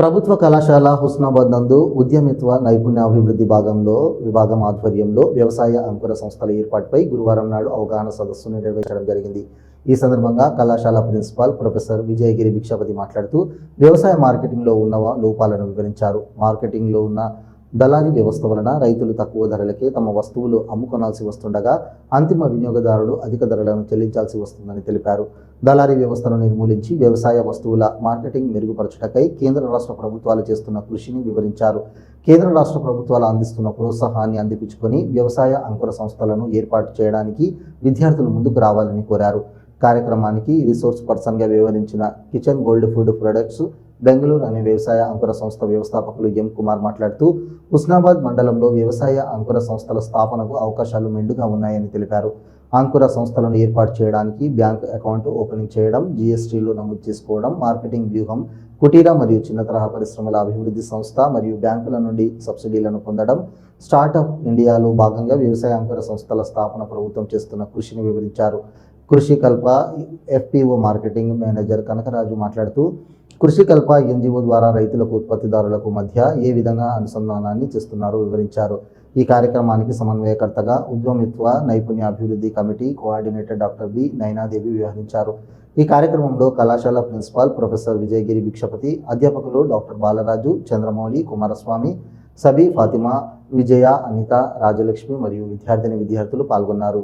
ప్రభుత్వ కళాశాల హుస్నాబాద్ నందు ఉద్యమిత్వ నైపుణ్యాభివృద్ధి భాగంలో విభాగం ఆధ్వర్యంలో వ్యవసాయ అంకుర సంస్థల ఏర్పాటుపై గురువారం నాడు అవగాహన సదస్సును నిర్వహించడం జరిగింది. ఈ సందర్భంగా కళాశాల ప్రిన్సిపాల్ ప్రొఫెసర్ విజయగిరి భిక్షపతి మాట్లాడుతూ వ్యవసాయ మార్కెటింగ్లో ఉన్న లోపాలను వివరించారు. మార్కెటింగ్లో ఉన్న దళారీ వ్యవస్థ వలన రైతులు తక్కువ ధరలకే తమ వస్తువులు అమ్ముకొనాల్సి వస్తుండగా అంతిమ వినియోగదారులు అధిక ధరలను చెల్లించాల్సి వస్తుందని తెలిపారు. దళారీ వ్యవస్థను నిర్మూలించి వ్యవసాయ వస్తువుల మార్కెటింగ్ మెరుగుపరచుటకై కేంద్ర రాష్ట్ర ప్రభుత్వాలు చేస్తున్న కృషిని వివరించారు. కేంద్ర రాష్ట్ర ప్రభుత్వాలు అందిస్తున్న ప్రోత్సాహాన్ని అందిపించుకొని వ్యవసాయ అంకుర సంస్థలను ఏర్పాటు చేయడానికి విద్యార్థులు ముందుకు రావాలని కోరారు. కార్యక్రమానికి రిసోర్స్ పర్సన్గా వివరించిన kitchen gold food products Bengaluru అనే వ్యవసాయ అంకుర సంస్థ వ్యవస్థాపకులు ఎం కుమార్ మాట్లాడుతూ హుస్నాబాద్ మండలంలో వ్యవసాయ అంకుర సంస్థల స్థాపనకు అవకాశాలు మెండుగా ఉన్నాయని తెలిపారు. అంకుర సంస్థలను ఏర్పాటు చేయడానికి బ్యాంక్ అకౌంట్ ఓపెనింగ్ చేయడం జీఎస్టీలో నమోదు చేసుకోవడం మార్కెటింగ్ వ్యూహం కుటీర మరియు చిన్న తరహా పరిశ్రమల అభివృద్ధి సంస్థ మరియు బ్యాంకుల నుండి సబ్సిడీలను పొందడం స్టార్టప్ ఇండియాలో భాగంగా వ్యవసాయ అంకుర సంస్థల స్థాపన ప్రభుత్వం చేస్తున్న కృషిని వివరించారు. కృషి కల్ప ఎఫ్పిఓ మార్కెటింగ్ మేనేజర్ కనకరాజు మాట్లాడుతూ కృషి కల్ప ఎన్జిఓ ద్వారా రైతులకు ఉత్పత్తిదారులకు మధ్య ఏ విధంగా అనుసంధానాన్ని చేస్తున్నారో వివరించారు. ఈ కార్యక్రమానికి సమన్వయకర్తగా ఉద్యమిత్వ నైపుణ్య అభివృద్ధి committee coordinator doctor B Nainadevi వ్యవహరించారు. ఈ కార్యక్రమంలో కళాశాల ప్రిన్సిపాల్ ప్రొఫెసర్ విజయగిరి భిక్షపతి అధ్యాపకులు డాక్టర్ బాలరాజు చంద్రమౌళి కుమారస్వామి సబీ ఫాతిమా విజయ అనిత రాజలక్ష్మి మరియు విద్యార్థిని విద్యార్థులు పాల్గొన్నారు.